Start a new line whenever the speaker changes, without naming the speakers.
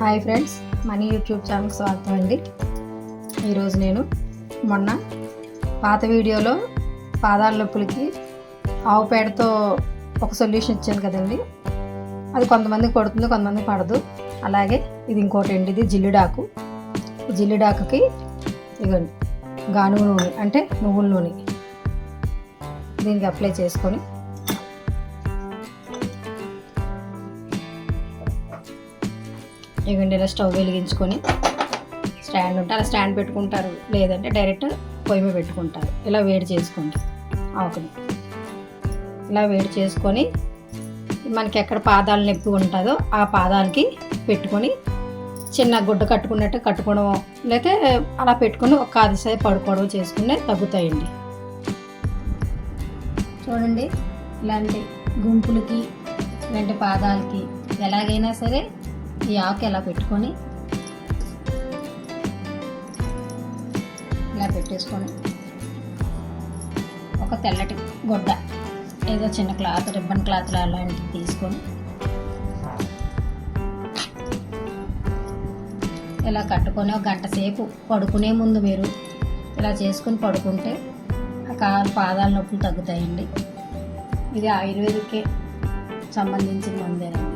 Hi friends money YouTube ఛానల్కి స్వాగతం అండి. ఈరోజు నేను మొన్న పాత వీడియోలో పాదాల నొప్పులకి ఆవు పేడతో ఒక సొల్యూషన్ ఇచ్చాను కదండి. అది కొంతమంది కొడుతుంది కొంతమంది పడదు. అలాగే ఇది ఇంకోటి అండి ఇది జిల్లిడాకు. జిల్లిడాకుకి జిల్లుడాకుకి గానుగు నూనె అంటే నువ్వుల నూనె. దీనికి అప్లై చేసుకొని ఇవ్వండి ఇలా స్టవ్ వెలిగించుకొని స్టాండ్ ఉంటే అలా స్టాండ్ పెట్టుకుంటారు. లేదంటే డైరెక్ట్ పొయ్యి మీద పెట్టుకుంటారు. ఇలా వేడి చేసుకోండి. ఆకుని. ఇలా వేడి చేసుకొని మనకి ఎక్కడ పాదాలు నొప్పి ఉంటుందో ఆ పాదాలకి పెట్టుకొని చిన్న గుడ్డ కట్టుకున్నట్టు కట్టుకోవడం లేకపోతే అలా పెట్టుకొని ఒక కాదిసారి పడుకోవడం చేసుకునే తగ్గుతాయండి. చూడండి ఇలాంటి గుంపులకి ఇలాంటి పాదాలకి ఎలాగైనా సరే ఈ ఆకు ఎలా పెట్టుకొని ఇలా పెట్టేసుకొని ఒక తెల్లటి గుడ్డ ఏదో చిన్న క్లాత్ రిబ్బన్ క్లాత్ అలాంటివి తీసుకొని ఇలా కట్టుకొని ఒక గంట సేపు పడుకునే ముందు మీరు ఇలా చేసుకొని పడుకుంటే ఆ కాలు పాదాల నొప్పులు తగ్గుతాయండి. ఇది ఆయుర్వేదిక్కి సంబంధించిన మందేనండి.